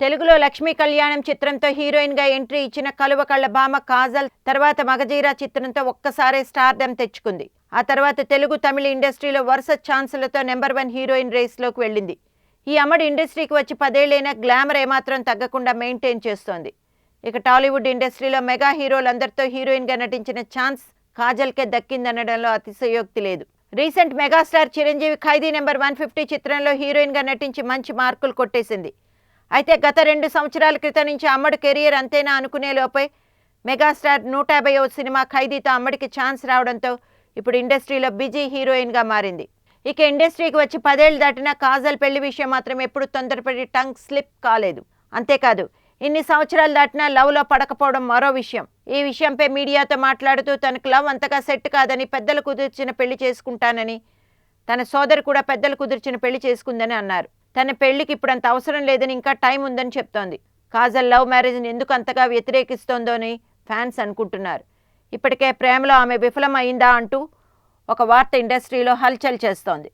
తెలుగులో లక్ష్మీ కళ్యాణం చిత్రంతో హీరోయిన్గా ఎంట్రీ ఇచ్చిన కలువ కళ్ళ భామ కాజల్ తర్వాత మగజీరా చిత్రంతో ఒక్కసారే స్టార్డమ్ తెచ్చుకుంది. ఆ తర్వాత తెలుగు తమిళ ఇండస్ట్రీలో వరుస ఛాన్సులతో నెంబర్ వన్ హీరోయిన్ రేస్లోకి వెళ్ళింది. ఈ అమ్మడి ఇండస్ట్రీకి వచ్చి పదేళ్ళైనా గ్లామర్ ఏమాత్రం తగ్గకుండా మెయింటైన్ చేస్తోంది. ఇక టాలీవుడ్ ఇండస్ట్రీలో మెగా హీరోలందరితో హీరోయిన్గా నటించిన ఛాన్స్ కాజల్కే దక్కిందనడంలో అతిశయోక్తి లేదు. Recent megastar Chiranjeevi Khaidi number one fifty చిత్రంలో హీరోయిన్గా నటించి మంచి మార్కులు కొట్టేసింది. అయితే గత రెండు సంవత్సరాల క్రితం నుంచి అమ్మడి కెరియర్ అంతేనా అనుకునే లోపే మెగాస్టార్ నూట యాభైవ సినిమా ఖైదీతో అమ్మడికి ఛాన్స్ రావడంతో ఇప్పుడు ఇండస్ట్రీలో బిజీ హీరోయిన్గా మారింది. ఇక ఇండస్ట్రీకి వచ్చి పదేళ్ళు దాటినా కాజల్ పెళ్ళి విషయం మాత్రం ఎప్పుడు తొందరపడి టంగ్ స్లిప్ కాలేదు. అంతేకాదు ఇన్ని సంవత్సరాలు దాటినా లవ్లో పడకపోవడం మరో విషయం. ఈ విషయంపై మీడియాతో మాట్లాడుతూ తనకు లవ్ అంతగా సెట్ కాదని పెద్దలు కుదిర్చిన పెళ్ళి చేసుకుంటానని తన సోదరి కూడా పెద్దలు కుదిర్చిన పెళ్ళి చేసుకుందని అన్నారు. తన పెళ్ళికి ఇప్పుడు అంత అవసరం లేదని ఇంకా టైం ఉందని చెప్తోంది. కాజల్ లవ్ మ్యారేజ్ని ఎందుకు అంతగా వ్యతిరేకిస్తోందోని ఫ్యాన్స్ అనుకుంటున్నారు. ఇప్పటికే ప్రేమలో ఆమె విఫలం అయిందా అంటూ ఒక వార్త ఇండస్ట్రీలో హల్చల్ చేస్తోంది.